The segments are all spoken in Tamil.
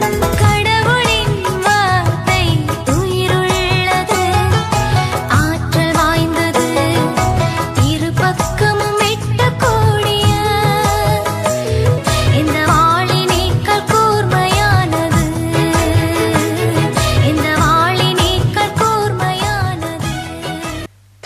Thank you.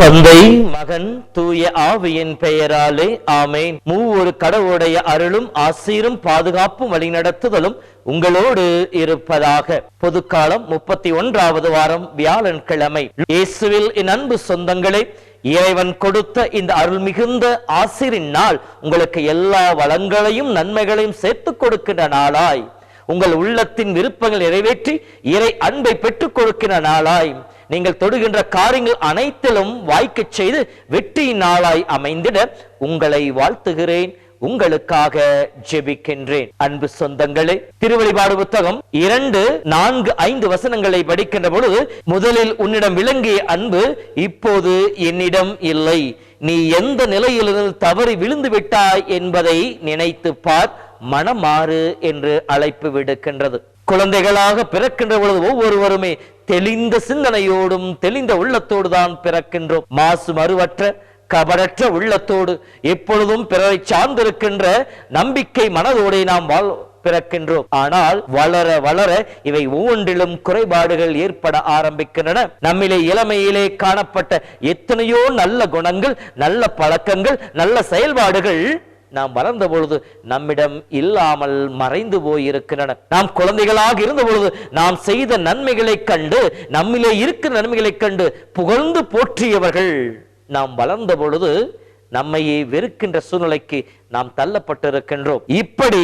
தந்தை மகன் தூய ஆவியின் பெயராலே ஆமேன். மூவொரு கடவுடைய அருளும் ஆசீரும் பாதுகாப்பும் வழிநடத்துதலும் உங்களோடு இருப்பதாக. பொதுக்காலம் முப்பத்தி ஒன்றாவது வாரம் வியாழன்கிழமை. இயேசுவில் என் அன்பு சொந்தங்களே இறைவன் கொடுத்த இந்த அருள் மிகுந்த ஆசிரின் நாள் உங்களுக்கு எல்லா வளங்களையும் நன்மைகளையும் சேர்த்துக் கொடுக்கின்ற நாளாய். உங்கள் உள்ளத்தின் விருப்பங்கள் நிறைவேற்றி இறை அன்பை பெற்றுக் கொடுக்கிற நாளாய். நீங்கள் தொடுகின்ற காரியங்கள் அனைத்திலும் வாய்க்கச் செய்து வெற்றியின் நாளாய் அமைந்திட உங்களை வாழ்த்துகிறேன். உங்களுக்காக ஜெபிக்கின்றேன். அன்பு சொந்தங்களே திருவழிபாடு புத்தகம் இரண்டு நான்கு ஐந்து வசனங்களை படிக்கின்ற பொழுது முதலில் உன்னிடம் விளங்கிய அன்பு இப்போது என்னிடம் இல்லை. நீ எந்த நிலையிலிருந்து தவறி விழுந்து விட்டாய் என்பதை நினைத்து பார். மனமாறு என்று அழைப்பு விடுக்கின்றது. குழந்தைகளாக பிறக்கின்ற பொழுது ஒவ்வொருவருமே தெளிந்த சிந்தனையோடும் தெளிந்த உள்ளத்தோடு தான் பிறக்கின்றோம். மாசு மறுவற்ற கபடற்ற உள்ளத்தோடு எப்பொழுதும் பிறரை சார்ந்திருக்கின்ற நம்பிக்கை மனதோடு நாம் வாழ் பிறக்கின்றோம். ஆனால் வளர வளர இவை ஒவ்வொன்றிலும் குறைபாடுகள் ஏற்பட ஆரம்பிக்கின்றன. நம்மிலே இளமையிலே காணப்பட்ட எத்தனையோ நல்ல குணங்கள் நல்ல பழக்கங்கள் நல்ல செயல்பாடுகள் நாம் வளர்ந்த பொழுது நம்மிடம் இல்லாமல் மறைந்து போயிருக்கின்றன. நாம் குழந்தைகளாக இருந்த பொழுது நாம் செய்த நன்மைகளைக் கண்டு நம்மிலே இருக்கிற நன்மைகளைக் கண்டு புகழ்ந்து போற்றியவர்கள். நாம் வளர்ந்த பொழுது நம்மையே வெறுக்கின்ற சூழ்நிலைக்கு நாம் தள்ளப்பட்டிருக்கின்றோம். இப்படி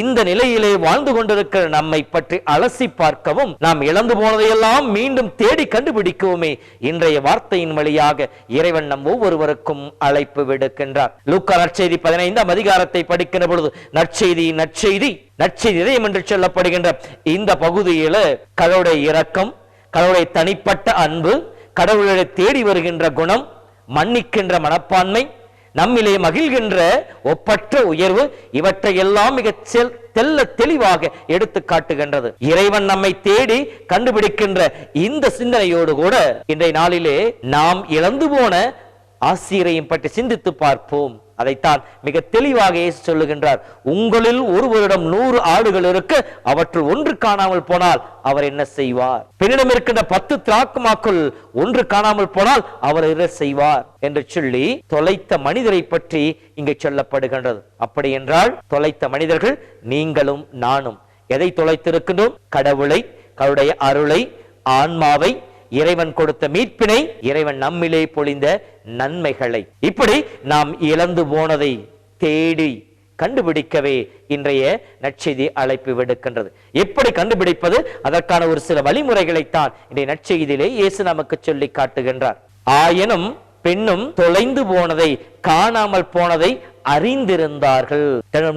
இந்த நிலையிலே வாழ்ந்து கொண்டிருக்கிற நம்மை பற்றி அலசி பார்க்கவும் நாம் இழந்து போனதையெல்லாம் மீண்டும் தேடி கண்டுபிடிக்கவுமே இன்றைய வார்த்தையின் வழியாக இறைவன் நம் ஒவ்வொருவருக்கும் அழைப்பு விடுக்கின்றார். லூக்கா நற்செய்தி பதினைந்தாம் அதிகாரத்தை படிக்கின்ற பொழுது நற்செய்தி நற்செய்தி நற்செய்தி இதயம் என்று சொல்லப்படுகின்ற இந்த பகுதியில கடவுளுடைய இரக்கம் கடவுளுடைய தனிப்பட்ட அன்பு கடவுளை தேடி வருகின்ற குணம் மன்னிக்கின்ற மனப்பான்மை நம்மிலே மகிழ்கின்ற ஒப்பற்ற உயர்வு இவற்றை எல்லாம் மிக செல்- தெல்ல தெளிவாக எடுத்து காட்டுகின்றது. இறைவன் நம்மை தேடி கண்டுபிடிக்கின்ற இந்த சிந்தனையோடு கூட இன்றைய நாளிலே நாம் இழந்து போன ஆசிரியரையும் பற்றி சிந்தித்து பார்ப்போம். அதைத்தான் மிக தெளிவாக இயேசு சொல்லுகின்றார். உங்களில் ஒருவரிடம் நூறு ஆடுகள் இருக்க அவற்றுள் ஒன்று காணாமல் போனால் அவர் என்ன செய்வார்? பெண்ணிடம் இருக்கின்ற பத்து திராக்குமாக்குள் ஒன்று காணாமல் போனால் அவர் என்ன செய்வார்? என்று சொல்லி தொலைத்த மனிதரை பற்றி இங்கே சொல்லப்படுகின்றது. அப்படி என்றால் தொலைத்த மனிதர்கள் நீங்களும் நானும். எதை தொலைத்திருக்கின்றோம்? கடவுளை கருடைய அருளை ஆன்மாவை இறைவன் கொடுத்த மீட்பினை இறைவன் நம்மிலே பொழிந்த நன்மைகளை. இப்படி நாம் இழந்து போனதை தேடி கண்டுபிடிக்கவே இன்றைய நற்செய்தி அழைப்பு விடுக்கின்றது. எப்படி கண்டுபிடிப்பது? அதற்கான ஒரு சில வழிமுறைகளைத்தான் இன்றைய நற்செய்தியிலே இயேசு நமக்கு சொல்லி காட்டுகின்றார். ஆயினும் பெண்ணும் தொலைந்து போனதை காணாமல் போனதை அறிந்திருந்தார்கள்.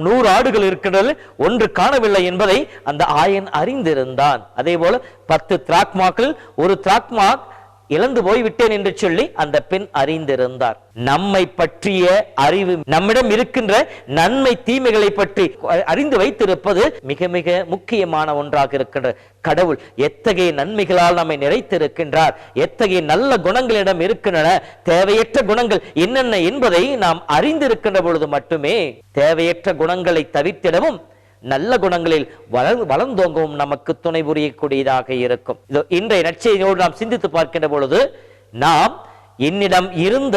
நூறு ஆடுகள் இருக்கிறது ஒன்று காணவில்லை என்பதை அந்த ஆயன் அறிந்திருந்தான். அதே போல பத்து திராக்மாக்கள் ஒரு திராக்மாக் இழந்து போய்விட்டேன் என்று சொல்லி அந்த பெண் அறிந்திருந்தார். நம்மை பற்றிய அறிவு நம்மிடம் இருக்கின்ற நன்மை தீமைகளை பற்றி அறிந்து வைத்திருப்பது மிக மிக முக்கியமான ஒன்றாக இருக்கின்ற கடவுள் எத்தகைய நன்மைகளால் நம்மை நிறைத்திருக்கின்றார்? எத்தகைய நல்ல குணங்களிடம் இருக்கின்றன? தேவையற்ற குணங்கள் என்னென்ன என்பதை நாம் அறிந்திருக்கின்ற பொழுது மட்டுமே தேவையற்ற குணங்களை தவிர்த்திடவும் நல்ல குணங்களில் வளர் வளர்ந்தோங்கவும் நமக்கு துணை புரியக்கூடியதாக இருக்கும். இதோ இன்றைய நற்செய்தியோடு நாம் சிந்தித்து பார்க்கின்ற பொழுது நாம் என்னிடம் இருந்த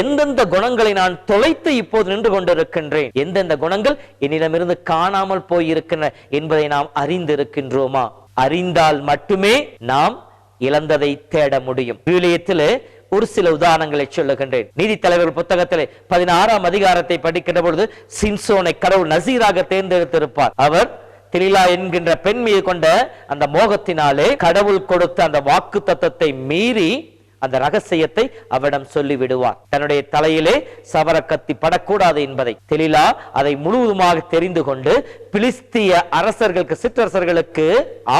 எந்தெந்த குணங்களை நான் தொலைத்து இப்போது நின்று கொண்டிருக்கின்றேன்? எந்தெந்த குணங்கள் என்னிடமிருந்து காணாமல் போயிருக்கின்றன என்பதை நாம் அறிந்திருக்கின்றோமா? அறிந்தால் மட்டுமே நாம் இழந்ததை தேட முடியும். விவிலியத்திலே ஒரு சில உதாரணங்களை சொல்லுகின்றேன். நீதி தலைவர்கள் புத்தகத்திலே பதினாறாம் அதிகாரத்தை படிக்கின்ற பொழுது சிம்சோனை கடவுள் நசீராக தேர்ந்தெடுத்திருப்பார். அவர் திரிலா என்கின்ற பெண் மீது கொண்ட அந்த மோகத்தினாலே கடவுள் கொடுத்த அந்த வாக்கு தத்தத்தை மீறி அந்த ரகசியத்தை அவரிடம் சொல்லி விடுவார் தன்னுடைய தலையிலே சவர கத்தி படக்கூடாது என்பதை. தெளிலா அதை முழுவதுமாக தெரிந்து கொண்டு பிலிஸ்திய அரசர்களுக்கு சிற்றரசர்களுக்கு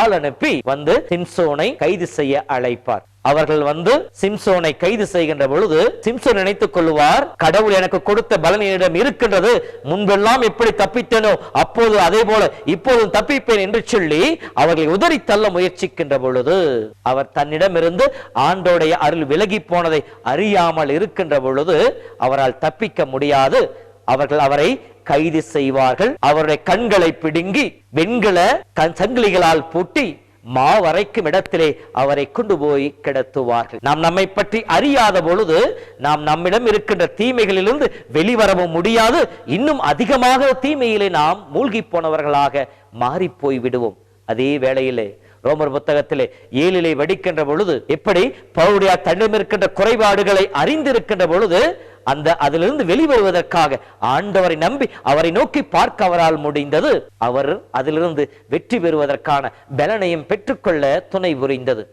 ஆள் அனுப்பி வந்து சிம்சோனை கைது செய்ய அழைப்பார். அவர்கள் வந்து சிம்சோனை கைது செய்கின்ற பொழுது சிம்சோன் நினைத்துக் கொள்வார் கடவுள் எனக்கு கொடுத்த பலனிடம் இருக்கின்றது முன்பெல்லாம் எப்படி தப்பித்தேனோ அப்போது அதே போல இப்போதும் தப்பிப்பேன் என்று சொல்லி அவர்களை உதறி தள்ள முயற்சிக்கின்ற பொழுது அவர் தன்னிடமிருந்து ஆண்டோடைய அருள் விலகி போனதை அறியாமல் இருக்கின்ற பொழுது அவரால் தப்பிக்க முடியாது. அவர்கள் அவரை கைது செய்வார்கள். அவருடைய கண்களை பிடுங்கி வெண்கல கண் சங்கிலிகளால் பூட்டி மாவரைக்கும் இடத்திலே அவரை கொண்டு போய் கிடத்துவார்கள். நாம் நம்மை பற்றி அறியாத பொழுது நாம் நம்மிடம் இருக்கின்ற தீமைகளிலிருந்து வெளிவரவும் முடியாது. இன்னும் அதிகமாக தீமையிலே நாம் மூழ்கி போனவர்களாக மாறி போய் விடுவோம் அதே வேளையிலே ரோமர் புத்தகத்திலே ஏழிலே வடிக்கின்ற பொழுது எப்படி பவுடைய தன்னிடம் இருக்கின்ற குறைபாடுகளை அறிந்திருக்கின்ற பொழுது அந்த அதிலிருந்து வெளிவருவதற்காக ஆண்டவரை நம்பி அவரை நோக்கி பார்க்க அவரால் முடிந்தது. அவர் அதிலிருந்து வெற்றி பெறுவதற்கான பலனையும் பெற்றுக்கொள்ள துணை புரிந்தது.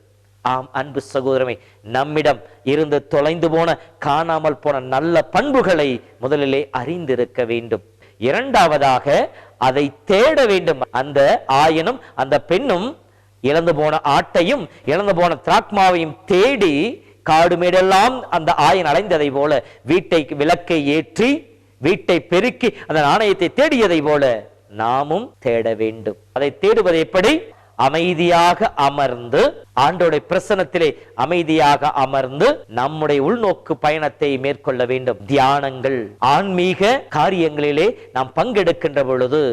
ஆம் அன்பு சகோதரமே நம்மிடம் இருந்து தொலைந்து போன காணாமல் போன நல்ல பண்புகளை முதலிலே அறிந்திருக்க வேண்டும். இரண்டாவதாக அதை தேட வேண்டும். அந்த ஆயனும் அந்த பெண்ணும் இழந்து போன ஆட்டையும் இழந்து போன திராக்மாவையும் தேடி காடுமேடெல்லாம் அந்த ஆயன் அலைந்ததை போல வீட்டை விளக்கை ஏற்றி வீட்டை பெருக்கி அந்த நாணயத்தை தேடியதை போல நாமும் தேட வேண்டும். அதை தேடுவது எப்படி? அமைதியாக அமர்ந்து ஆண்டோடைய பிரசனத்திலே அமைதியாக அமர்ந்து நம்முடைய உள்நோக்கு பயணத்தை மேற்கொள்ள வேண்டும். தியானங்கள் ஆன்மீக காரியங்களிலே நாம் பங்கெடுக்கின்ற பொழுது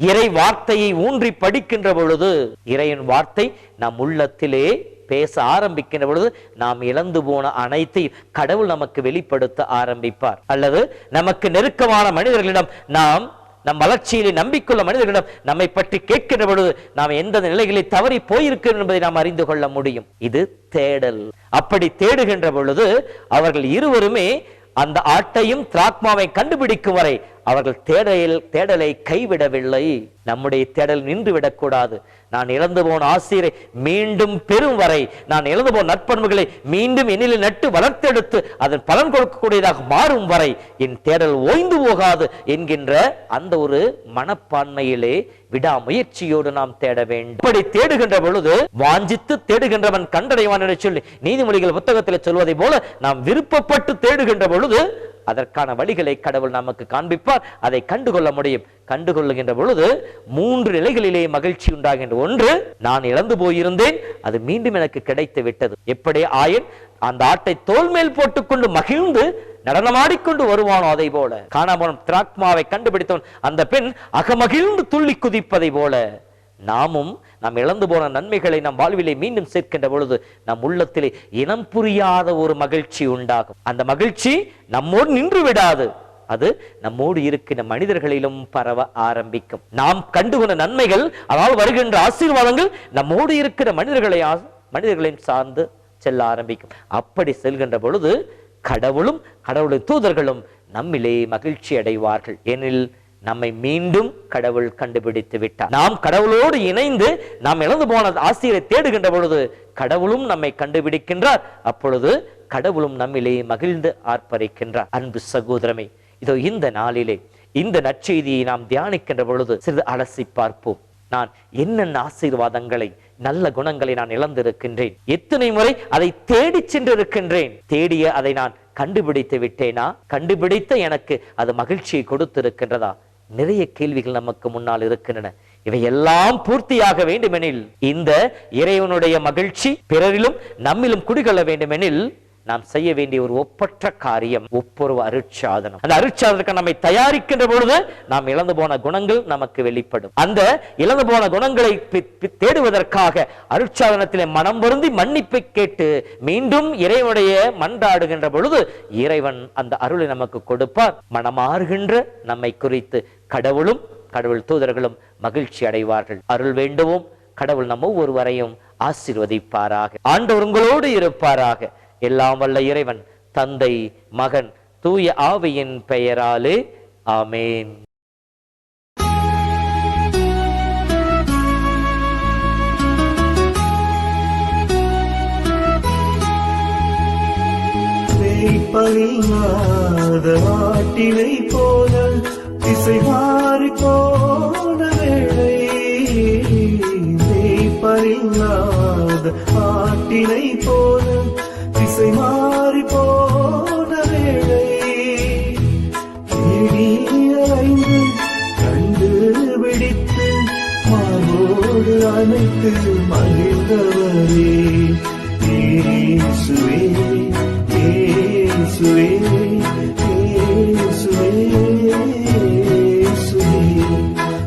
இறை வார்த்தையை ஊன்றி படிக்கின்ற பொழுது இறையின் வார்த்தை நம் உள்ளத்திலே பேச ஆரம்பிக்கின்ற பொழுது நாம் இழந்து போன அனைத்தையும் கடவுள் நமக்கு வெளிப்படுத்த ஆரம்பிப்பார். அல்லது நமக்கு நெருக்கமான மனிதர்களிடம் நாம் நம் வளர்ச்சியிலே நம்பிக்கொள்ள மனிதர்களிடம் நம்மை பற்றி கேட்கின்ற பொழுது நாம் எந்த நிலைகளை தவறி போயிருக்கிறோம் என்பதை நாம் அறிந்து கொள்ள முடியும். இது தேடல். அப்படி தேடுகின்ற பொழுது அவர்கள் இருவருமே அந்த ஆட்டையும் திராக்மாவை கண்டுபிடிக்கும் வரை அவர்கள் தேடலில் தேடலை கைவிடவில்லை. நம்முடைய தேடல் நின்று விடக்கூடாது நான் இழந்து போன ஆசிரியரை மீண்டும் பெறும் வரை நான் இழந்து போன நற்பண்புகளை மீண்டும் என்னில் நட்டு வளர்த்தெடுத்து அதன் பலன் கொடுக்கக்கூடியதாக மாறும் வரை என் தேடல் ஓய்ந்து போகாது என்கின்ற அந்த ஒரு மனப்பான்மையிலே விடாமுயற்சியோடு நாம் தேட வேண்டும். இப்படி தேடுகின்ற பொழுது வாஞ்சித்து தேடுகின்றவன் கண்டடைவான் என்று சொல்லி நீதிமொழிகள் புத்தகத்தில் சொல்வதை போல நாம் விருப்பப்பட்டு தேடுகின்ற பொழுது அதற்கான வழிகளை கடவுள் நமக்கு காண்பிப்பார். அதை கண்டுகொள்ள முடியும். கண்டுகொள்ளுகின்ற பொழுது மூன்று நிலைகளிலே மகிழ்ச்சி உண்டாகின்ற ஒன்று நான் இழந்து போயிருந்தேன் அது மீண்டும் எனக்கு கிடைத்து விட்டது. எப்படி ஆயின்? அந்த ஆட்டை தோல் மேல் போட்டுக்கொண்டு மகிழ்ந்து நடனமாடிக்கொண்டு வருவானோ அதை போல. காணாமல் திராக்மாவை கண்டுபிடித்தவன் அந்த பெண் அகமகிழ்ந்து துள்ளி குதிப்பதை போல. நாமும் நாம் இழந்து போன நன்மைகளை நம் வாழ்விலே மீண்டும் சேர்க்கின்ற பொழுது நம் உள்ளத்திலே இனம் புரியாத ஒரு மகிழ்ச்சி உண்டாகும். அந்த மகிழ்ச்சி நம்மோடு நின்று விடாது. அது நம்மோடு இருக்கின்ற மனிதர்களிலும் பரவ ஆரம்பிக்கும். நாம் கண்டுகொண்ட நன்மைகள் அதாவது வருகின்ற ஆசீர்வாதங்கள் நம்மோடு இருக்கிற மனிதர்களை ஆ- மனிதர்களையும் சார்ந்து செல்ல ஆரம்பிக்கும். அப்படி செல்கின்ற பொழுது கடவுளும் கடவுளின் தூதர்களும் நம்மிலே மகிழ்ச்சி அடைவார்கள். எனில் நம்மை மீண்டும் கடவுள் கண்டுபிடித்து விட்டார். நாம் கடவுளோடு இணைந்து நாம் இழந்து போன ஆசிரியரை தேடுகின்ற பொழுது கடவுளும் நம்மை கண்டுபிடிக்கின்றார். அப்பொழுது கடவுளும் நம்மிலே மகிழ்ந்து ஆர்ப்பரிக்கின்றார். அன்பு சகோதரமே இதோ இந்த நாளிலே இந்த நற்செய்தியை நாம் தியானிக்கின்ற பொழுது சிறிது அலசி பார்ப்போம். நான் என்னென்ன ஆசீர்வாதங்களை நல்ல குணங்களை நான் இழந்திருக்கின்றேன்? எத்தனை முறை அதை தேடி சென்றிருக்கின்றேன்? தேடிய அதை நான் கண்டுபிடித்து விட்டேனா? கண்டுபிடித்த எனக்கு அது மகிழ்ச்சியை கொடுத்திருக்கின்றதா? நிறைய கேள்விகள் நமக்கு முன்னால் இருக்கின்றன. இவையெல்லாம் பூர்த்தியாக வேண்டுமெனில் இந்த இறைவனுடைய மகிழ்ச்சி பிறரிலும் நம்மிலும் குடிகொள்ள வேண்டுமெனில் நாம் செய்ய வேண்டிய ஒரு ஒப்பற்ற காரியம் ஒப்புரவு அருட்சாதனம். அந்த அருட்சாதனத்துக்கு நம்மை தயாரிக்கின்ற பொழுது நாம் இழந்து போன குணங்கள் நமக்கு வெளிப்படும். அந்த இழந்து போன குணங்களை பி- தேடுவதற்காக அருட்சாதனத்திலே மனம் வருந்தி மன்னிப்பை கேட்டு மீண்டும் இறைவனுடைய மன்றாடுகின்ற பொழுது இறைவன் அந்த அருளை நமக்கு கொடுப்பார். மனமாறுகின்ற நம்மை குறித்து கடவுளும் கடவுள் தூதர்களும் மகிழ்ச்சி அடைவார்கள். அருள் வேண்டுவோம் கடவுள் நம்ம ஒவ்வொருவரையும் ஆசீர்வதிப்பாராக. ஆண்டவர் உங்களோடு இருப்பாராக. எல்லாம் வல்ல இறைவன் தந்தை மகன் தூய ஆவியின் பெயராலே ஆமேன். போல திசை மாறி போன வேளை பறிமாத ஆட்டினை போல திசை மாறி போ